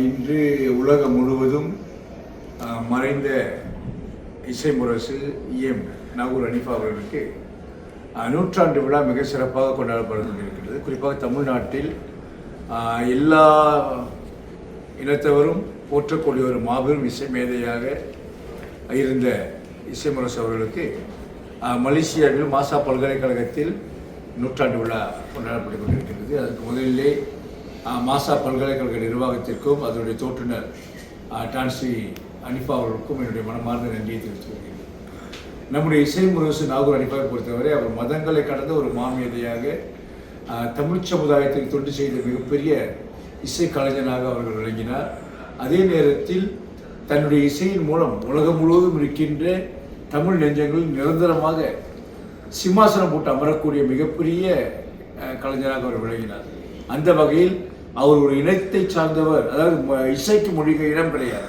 இன்று உலகம் முழுவதும் மறைந்த இசை முரசு இஎம் நாகூர் அனிஃபா அவர்களுக்கு நூற்றாண்டு விழா மிக சிறப்பாக கொண்டாடப்பட்டு கொண்டிருக்கிறது. குறிப்பாக தமிழ்நாட்டில் எல்லா இனத்தவரும் போற்றக்கூடிய ஒரு மாபெரும் இசை மேதையாக இருந்த இசை முரசு அவர்களுக்கு மலேசியாவில் மாசா பல்கலைக்கழகத்தில் நூற்றாண்டு விழா கொண்டாடப்பட்டு கொண்டிருக்கிறது. அதுக்கு முதலிலே மாசா பல்கலைக்கழக நிர்வாகத்திற்கும் அதனுடைய தோற்றுனர் டான்சி அனிஃபா அவர்களுக்கும் என்னுடைய மனமார்ந்த நன்றியை தெரிவித்துக் கொள்கிறேன். நம்முடைய இசை முரசு நாகூர் அனிஃபாவை பொறுத்தவரை அவர் மதங்களை கடந்த ஒரு மாமியதையாக தமிழ் சமுதாயத்தில் தொண்டு செய்த மிகப்பெரிய இசை கலைஞனாக அவர்கள் விளங்கினார். அதே நேரத்தில் தன்னுடைய இசையின் மூலம் உலகம் முழுவதும் இருக்கின்ற தமிழ் நெஞ்சங்களில் நிரந்தரமாக சிம்மாசனம் போட்டு அமரக்கூடிய மிகப்பெரிய கலைஞராக அவர் விளங்கினார். அந்த வகையில் அவர் ஒரு இனத்தை சார்ந்தவர். அதாவது ம- இசைக்கு மொழிகள் இடம் கிடையாது.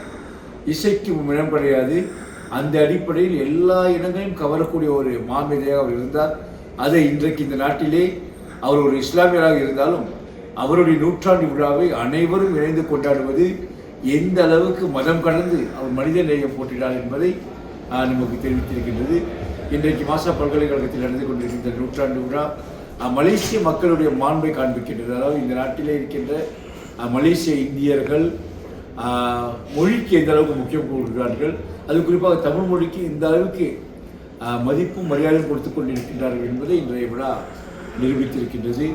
இசைக்கு இடம் கிடையாது. அந்த அடிப்படையில் எல்லா இனங்களையும் கவரக்கூடிய ஒரு மாமேதையாக அவர் இருந்தார். அதை இன்றைக்கு இந்த நாட்டிலே அவர் ஒரு இஸ்லாமியராக இருந்தாலும் அவருடைய நூற்றாண்டு விழாவை அனைவரும் இணைந்து கொண்டாடுவது எந்த அளவுக்கு மதம் கடந்து அவர் மனித நேயம் போட்டினார் என்பதை நமக்கு தெரிவித்திருக்கின்றது. இன்றைக்கு மாசா பல்கலைக்கழகத்தில் நடந்து கொண்டிருக்கின்ற நூற்றாண்டு விழா மலேசிய மக்களுடைய மாண்பை காண்பிக்கின்றது. அதாவது இந்த நாட்டிலே இருக்கின்ற மலேசிய இந்தியர்கள் மொழிக்கு எந்த அளவுக்கு முக்கியம் கொடுக்கிறார்கள் அது குறிப்பாக தமிழ் மொழிக்கு இந்த அளவுக்கு மதிப்பும் மரியாதையும் கொடுத்து கொண்டிருக்கின்றார்கள் என்பதை இன்றைய விழா நிரூபித்திருக்கின்றது.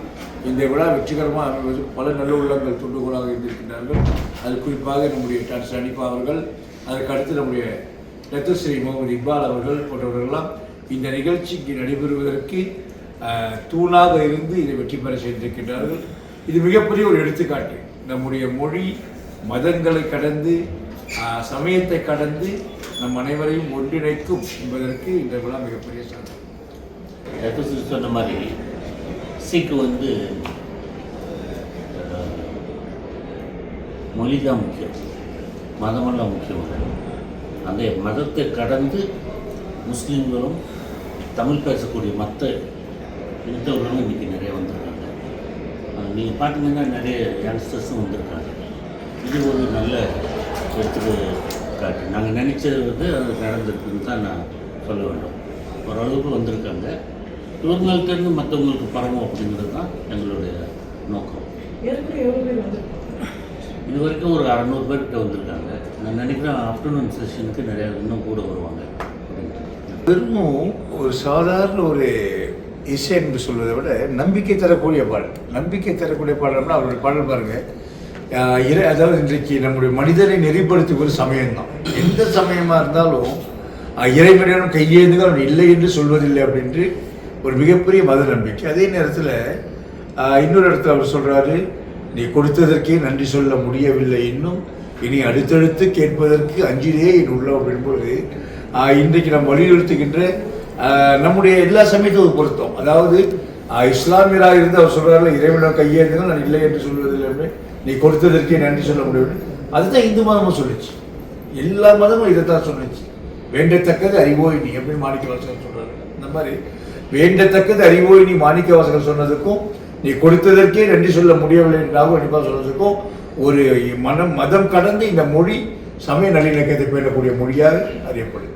இந்த விழா வெற்றிகரமாக அமைவது பல நல்ல உள்ளங்கள் துண்டுகோலாக இருந்திருக்கின்றார்கள். அது குறிப்பாக நம்முடைய டாக்டர் அனிபா அவர்கள் அதற்கு அடுத்து நம்முடைய ரத்தஸ்ரீ முகமது இக்பால் அவர்கள் போன்றவர்களெல்லாம் இந்த நிகழ்ச்சிக்கு நடைபெறுவதற்கு தூணாக இருந்து இதை வெற்றி பெற செய்திருக்கின்றார்கள். இது மிகப்பெரிய ஒரு எடுத்துக்காட்டு. நம்முடைய மொழி மதங்களை கடந்து சமயத்தை கடந்து நம் அனைவரையும் ஒன்றிணைக்கும் என்பதற்கு இந்த விழா மிகப்பெரிய சாதனை சொன்ன மாதிரி சீக்கு வந்து மொழி தான் முக்கியம். மதமெல்லாம் முக்கியம் அந்த மதத்தை கடந்து முஸ்லீம்களும் தமிழ் பேசக்கூடிய மற்ற இனத்தவர்களும் இன்றைக்கி நிறைய வந்திருக்காங்க. நீங்கள் பார்த்தீங்கன்னா நிறைய யங்ஸ்டர்ஸும் வந்திருக்காங்க. இது ஒரு நல்ல எடுத்துக்காட்டு நாங்கள் நினச்சது வந்து அது நடந்திருக்குன்னு தான் நான் சொல்ல வேண்டும். ஓரளவுக்கு வந்திருக்காங்க. இவங்கள்ட்டேருந்து மற்றவங்களுக்கு பரவும் அப்படிங்கிறது தான் எங்களுடைய நோக்கம். இது வரைக்கும் ஒரு அறநூறு பேர்கிட்ட வந்திருக்காங்க. நான் நினைக்கிறேன் ஆஃப்டர்நூன் செஷனுக்கு நிறைய இன்னும் கூட வருவாங்க வெறும் ஒரு சாதாரண ஒரு இசை என்று சொல்வதை விட நம்பிக்கை தரக்கூடிய பாடல். நம்பிக்கை தரக்கூடிய பாடல்னா அவருடைய பாடல் பாருங்கள் இறை அதாவது இன்றைக்கு நம்முடைய மனிதனை ஒரு சமயம்தான். எந்த சமயமாக இருந்தாலும் ஆஹ் இறைவனிடம் கையேந்துங்க அவன் இல்லை என்று சொல்வதில்லை அப்படின்று ஒரு மிகப்பெரிய மத நம்பிக்கை. அதே நேரத்தில் இன்னொரு இடத்துல அவர் சொல்கிறாரு நீ கொடுத்ததற்கே நன்றி சொல்ல முடியவில்லை இன்னும். இனி அடுத்தடுத்து கேட்பதற்கு அஞ்சிலே என் உள்ள அப்படின்பொழுது ஆஹ் இன்றைக்கு நாம் வலியுறுத்துகின்ற நம்முடைய எல்லா சமயத்தும் பொருத்தம். அதாவது இஸ்லாமியராக இருந்து அவர் சொல்றாருல இறைவனம் கையேந்துங்க நான் இல்லை என்று சொல்வதில்லை நீ கொடுத்ததற்கே நன்றி சொல்ல முடியும் அதுதான் இந்து மதமும் சொல்லிச்சு. எல்லா மதமும் இதைத்தான் சொல்லுச்சு. வேண்டத்தக்கது அறிவோய் நீ அப்படின்னு மாணிக்க வாசகர் சொல்றாரு? இந்த மாதிரி வேண்டத்தக்கது அறிவோய் நீ மாணிக்க வாசகர் சொன்னதுக்கும் நீ கொடுத்ததற்கே நன்றி சொல்ல முடியவில்லை என்றாக கண்டிப்பாக சொன்னதுக்கும் ஒரு மனம் மதம் கடந்து இந்த மொழி சமய நல்லிணக்கத்தை பேணக்கூடிய மொழியாக அறியப்படுது.